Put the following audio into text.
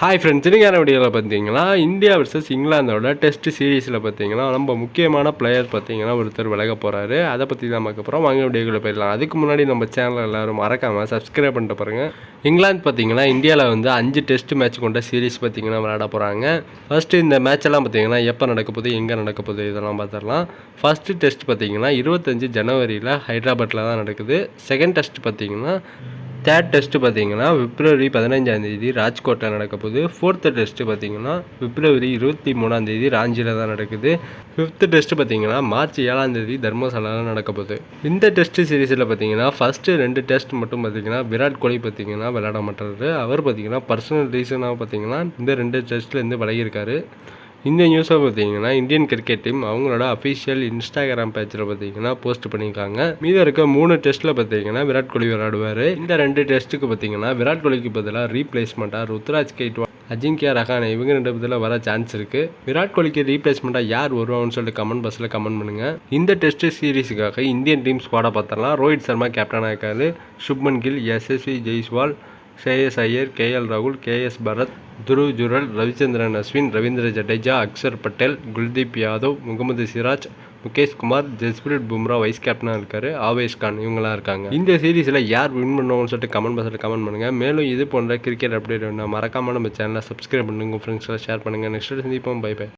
Hi friends இன்னைக்கான வீடியோவில் பார்த்தீங்கன்னா இந்தியா வர்சஸ் இங்கிலாந்தோட டெஸ்ட் சீரீஸில் பார்த்தீங்கன்னா ரொம்ப முக்கியமான பிளேயர் பார்த்தீங்கன்னா ஒருத்தர் விலக போகிறாரு அதை பற்றி தான் பார்க்க போகிறோம் வாங்க வீடியோக்குள்ளே போயிடலாம். அதுக்கு முன்னாடி நம்ம சேனல் எல்லாரும் மறக்காமல் சப்ஸ்கிரைப் பண்ணிட்டு பாருங்க. இங்கிலாந்து பார்த்தீங்கன்னா இந்தியாவில் வந்து அஞ்சு டெஸ்ட் மேட்ச் கொண்ட சீரீஸ் பார்த்தீங்கன்னா விளையாட போகிறாங்க ஃபஸ்ட்டு இந்த மேட்ச் எல்லாம் பார்த்தீங்கன்னா எப்போ நடக்க போகுது எங்கே நடக்க போகுது இதெல்லாம் பார்த்துடலாம். ஃபஸ்ட்டு டெஸ்ட் பார்த்தீங்கன்னா இருபத்தஞ்சு ஜனவரியில் ஹைதராபாத்தில் தான் நடக்குது. செகண்ட் டெஸ்ட் பார்த்தீங்கன்னா தேர்ட் டெஸ்ட்டு பார்த்தீங்கன்னா பிப்ரவரி பதினஞ்சாந்தேதி ராஜ்கோட்டில் நடக்க போகுது. ஃபோர்த்து டெஸ்ட்டு பார்த்தீங்கன்னா பிப்ரவரி இருபத்தி மூணாந்தேதி ராஞ்சியில் தான் நடக்குது. ஃபிஃப்த்து டெஸ்ட்டு பார்த்தீங்கன்னா மார்ச் ஏழாந்தேதி தர்மசாலாவில் நடக்க போகுது. இந்த டெஸ்ட் சீரீஸில் பார்த்தீங்கன்னா ஃபஸ்ட்டு ரெண்டு டெஸ்ட் மட்டும் பார்த்தீங்கன்னா விராட் கோலி பார்த்தீங்கன்னா விளையாட மாட்டார். அவர் பார்த்தீங்கன்னா பர்சனல் ரீசனாக பார்த்தீங்கன்னா இந்த ரெண்டு டெஸ்ட்லேருந்து விலகியிருக்காரு இந்த நியூஸை பார்த்தீங்கன்னா இந்தியன் கிரிக்கெட் டீம் அவங்களோட அஃபிஷியல் இன்ஸ்டாகிராம் பேஜில் பார்த்தீங்கன்னா போஸ்ட் பண்ணியிருக்காங்க. மீதம் இருக்க மூணு டெஸ்ட்டில் பார்த்தீங்கன்னா விராட் கோலி விளையாடுவார். இந்த ரெண்டு டெஸ்ட்டுக்கு பார்த்தீங்கன்னா விராட் கோலிக்கு பதிலாக ரீப்ளேஸ்மெண்ட்டாக ருத்ராஜ் கெய்ட்வா அஜிங்கியா ரஹானே இவங்க ரெண்டு பேர்த்தில் வர சான்ஸ் இருக்குது விராட் கோலிக்கு ரீப்ளேஸ்மெண்ட்டாக யார் வருவாங்கன்னு சொல்லிட்டு கமெண்ட் பாக்ஸில் கமெண்ட் பண்ணுங்கள் இந்த டெஸ்ட் சீரீஸுக்காக இந்தியன் டீம் ஸ்குவாடை பார்த்தரலாம் ரோஹித் சர்மா கேப்டனாக இருக்காரு. சுப்மன் கில் எஸ்எஸ்வி ஜெய்ஸ்வால் ஸ்ரேயஸ் ஐயர் கேஎல் ராகுல் கேஎஸ் பரத் துருவ் ஜுரல் ரவிச்சந்திரன் அஸ்வின் ரவீந்திர ஜடேஜா அக்ஷர் பட்டேல் குல்தீப் யாதவ் முகமது சிராஜ் முகேஷ் குமார் ஜஸ்பிரிட் பும்ரா வைஸ் கேப்டனாக இருக்கார் ஆவேஷ் கான் இவங்களாம் இருக்காங்க. இந்த சீரீஸில் யார் வின் பண்ணுவாங்கன்னு சொல்லிட்டு கமெண்ட் பாக்ஸில் கமெண்ட் பண்ணுங்கள் மேலும் இது போன்ற கிரிக்கெட் அப்டேட் வேணும் மறக்காமல் நம்ம சேனலை சப்ஸ்கிரைப் பண்ணுங்க. உங்கள் ஃப்ரெண்ட்ஸ்லாம் ஷேர் பண்ணுங்கள் நெக்ஸ்ட் சந்திப்போம். By by